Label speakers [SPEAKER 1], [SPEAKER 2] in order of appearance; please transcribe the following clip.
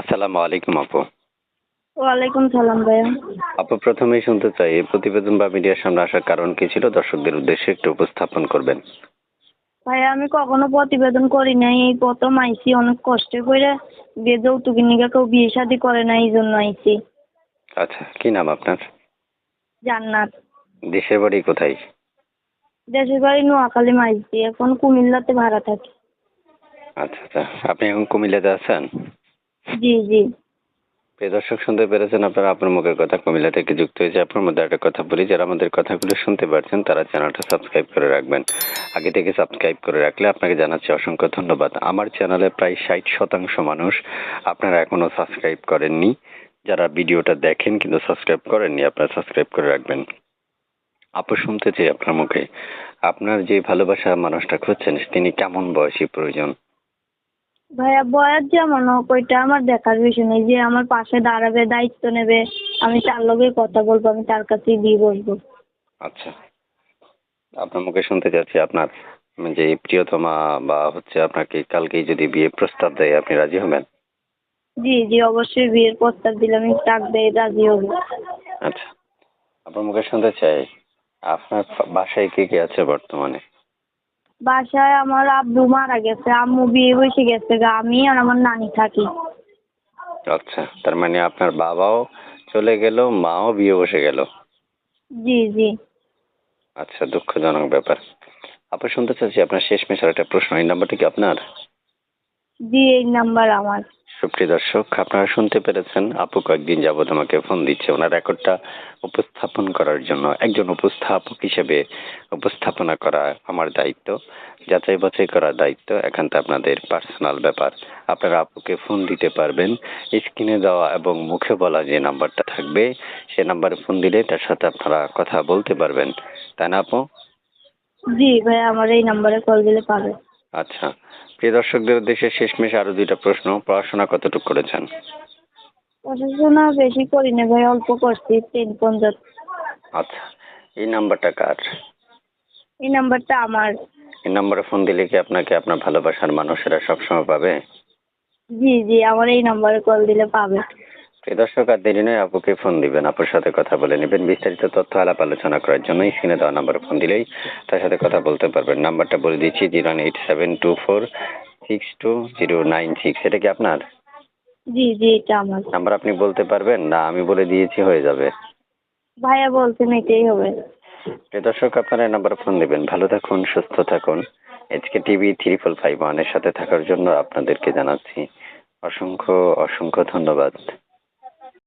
[SPEAKER 1] আসসালামু আলাইকুম আপু।
[SPEAKER 2] ওয়ালাইকুম সালাম ভাইয়া।
[SPEAKER 1] আপু প্রথমেই শুনতে চাই এই প্রতিবেদন বা মিডিয়ার সামনে আসার কারণ কি ছিল? দর্শকদের উদ্দেশ্যে একটু উপস্থাপন করবেন।
[SPEAKER 2] ভাইয়া আমি কখনো প্রতিবেদন করি নাই। এই প্রথম আইছি অনেক কষ্ট করে বিয়ে যৌতুকের নিকা কেউ বিয়ে শাদি করে না এই জন্য আইছি
[SPEAKER 1] আচ্ছা কি নাম আপনার?
[SPEAKER 2] জান্নাত।
[SPEAKER 1] দেশের বাড়ি কোথায়?
[SPEAKER 2] দেশের বাড়ি নোয়াখালী মাইছি এখন কুমিল্লাতে ভাড়া থাকি।
[SPEAKER 1] আচ্ছা আচ্ছা। আপনি এখন কুমিল্লাতে আছেন?
[SPEAKER 2] জি জি।
[SPEAKER 1] প্রিয় দর্শক, শুনতে পেরেছেন আপনারা আপনার মুখের কথা। কুমিল্লা থেকে যুক্ত হয়েছে। আপনার মধ্যে একটা কথা বলি। যারা আমাদের কথাগুলো শুনতে পারছেন, তারা চ্যানেলটা সাবস্ক্রাইব করে রাখবেন। আগে থেকে সাবস্ক্রাইব করে রাখলে আপনাকে জানাচ্ছি অসংখ্য ধন্যবাদ। আমার চ্যানেলে প্রায় ষাট শতাংশ মানুষ আপনারা এখনও সাবস্ক্রাইব করেননি। যারা ভিডিওটা দেখেন কিন্তু সাবস্ক্রাইব করেননি, আপনারা সাবস্ক্রাইব করে রাখবেন। আপু, শুনতে চাই আপনার মুখে। আপনার যে ভালোবাসা মানুষটা খুঁজছেন, তিনি কেমন বয়সী প্রয়োজন?
[SPEAKER 2] ভাইয়া বয়স যেমন হোক ওইটা আমার দেখার বিষয় নেই যে আমার পাশে দাঁড়াবে দায়িত্ব নেবে। আমি তার লগে কথা বলব আমি তার কাছেই দিয়ে বসবো।
[SPEAKER 1] আচ্ছা। আপনার মুখে শুনতে চাচ্ছি আপনার যে প্রিয়তমা বা হচ্ছে আপনাকে কালকেই যদি বিয়ে প্রস্তাব দেয় আপনি রাজি হবেন?
[SPEAKER 2] জি জি অবশ্যই বিয়ের প্রস্তাব দিলে আমি টাক দিয়ে রাজি হব।
[SPEAKER 1] আচ্ছা। আপনার মুখে শুনতে চাই আপনার বাসায় কে কে আছে বর্তমানে?
[SPEAKER 2] বাসায় আমার আব্বু মারা গেছে আম্মু বিয়ে বসে গেছে গা আমি আর আমার নানি থাকি।
[SPEAKER 1] আচ্ছা তার মানে আপনার বাবাও চলে গেল মাও বিয়ে বসে গেল।
[SPEAKER 2] জি জি।
[SPEAKER 1] আচ্ছা দুঃখজনক ব্যাপার। আপু শুনতে চাচ্ছি আপনার শেষ মেশার একটা প্রশ্ন এই নাম্বারটা কি আপনার?
[SPEAKER 2] জি এই নাম্বার আমার।
[SPEAKER 1] সুপ্রিয় দর্শক, আপনারা শুনতে পেরেছেন, আপু কয়েকদিন যাবৎ আমাকে ফোন দিচ্ছে। ওনার রেকর্ডটা উপস্থাপন করার জন্য, একজন উপস্থাপক হিসেবে উপস্থাপনা করা আমার দায়িত্ব, যাচাই বাছাই করার দায়িত্ব। এখানটা আপনাদের পার্সোনাল ব্যাপার। আপনারা আপুকে ফোন দিতে পারবেন স্ক্রিনে দেওয়া এবং মুখে বলা যে নাম্বারটা থাকবে, সে নাম্বারে ফোন দিলে তার সাথে আপনারা কথা বলতে পারবেন। তাই না আপু?
[SPEAKER 2] জি ভাই আমার এই নাম্বারে কল দিলে পাবে
[SPEAKER 1] আচ্ছা। প্রিয় দর্শকদের উদ্দেশ্যে শেষমেশ আরও দুইটা প্রশ্ন। পড়াশোনা কতটুকু করেছেন?
[SPEAKER 2] পড়াশোনা বেশি করি না ভাই অল্প করছি টেন পর্যন্ত
[SPEAKER 1] আচ্ছা। এই নাম্বারটা কার?
[SPEAKER 2] এই নাম্বারটা আমার।
[SPEAKER 1] এই নাম্বারে ফোন দিলে কি আপনাকে আপনার ভালোবাসার মানুষেরা সবসময় পাবে?
[SPEAKER 2] জি জি আমার এই নাম্বারে কল দিলে পাবে।
[SPEAKER 1] প্রিয় দর্শক আর দেরি নয় আপুকে ফোন দিবেন। আপুর সাথে কথা বলে নেবেন। বিস্তারিত তথ্য আলাপ আলোচনা করার জন্য স্ক্রিনে দেওয়া নাম্বারে ফোন দিলেই তার সাথে কথা বলতে পারবেন। নাম্বারটা বলে দিচ্ছি zero eight seven two four six two zero nine six. এটা কি আপনার?
[SPEAKER 2] জি জি এটা আমার।
[SPEAKER 1] নাম্বার আপনি বলতে পারবেন? না আমি বলে দিয়েছি হয়ে যাবে।
[SPEAKER 2] ভাইয়া বলছেন এটাই হবে।
[SPEAKER 1] প্রিয় দর্শক আপনারা এই নাম্বারে ফোন দিবেন। ভালো থাকুন সুস্থ থাকুন। HK TV three four five ওয়ানের সাথে থাকার জন্য আপনাদেরকে জানাচ্ছি অসংখ্য অসংখ্য ধন্যবাদ।